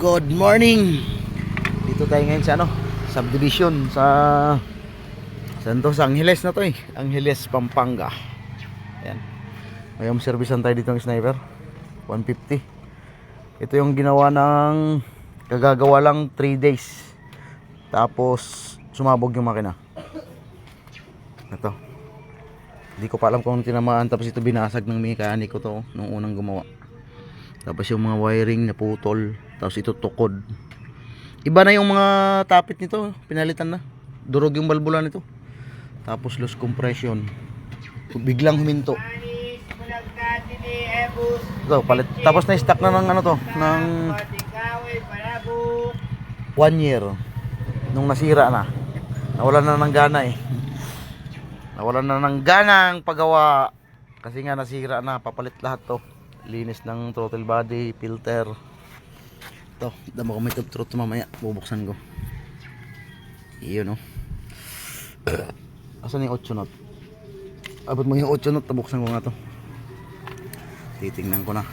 Good morning. Dito tayo ngayon sa ano, subdivision sa Saan to? Sa Angeles na to eh. Angeles, Pampanga. Ayan. May home servicean tayo dito ng sniper. 150. Ito yung ginawa ng kagagawa lang 3 days. Tapos sumabog yung makina. Ito. Hindi ko pa alam kung tinamaan tapos ito binasag ng mekaniko to nung unang gumawa. Tapos yung mga wiring na putol. Tapos ito tukod. Iba na yung mga tapit nito. Pinalitan na. Durog yung balbula nito. Tapos loose compression. Biglang huminto. Ito, palit. Tapos na stock na ng ano to, ng one year. Nung nasira na. Nawalan na ng gana eh. Nawalan na ng gana ang paggawa. Kasi nga nasira na, papalit lahat to. Linis ng throttle body, filter. Ito, dama ko may tube throat mamaya. Bubuksan ko. Iyon oh. Asan yung 8 knot? Abot mo yung 8 knot, tabuksan ko nga to. Titingnan ko na.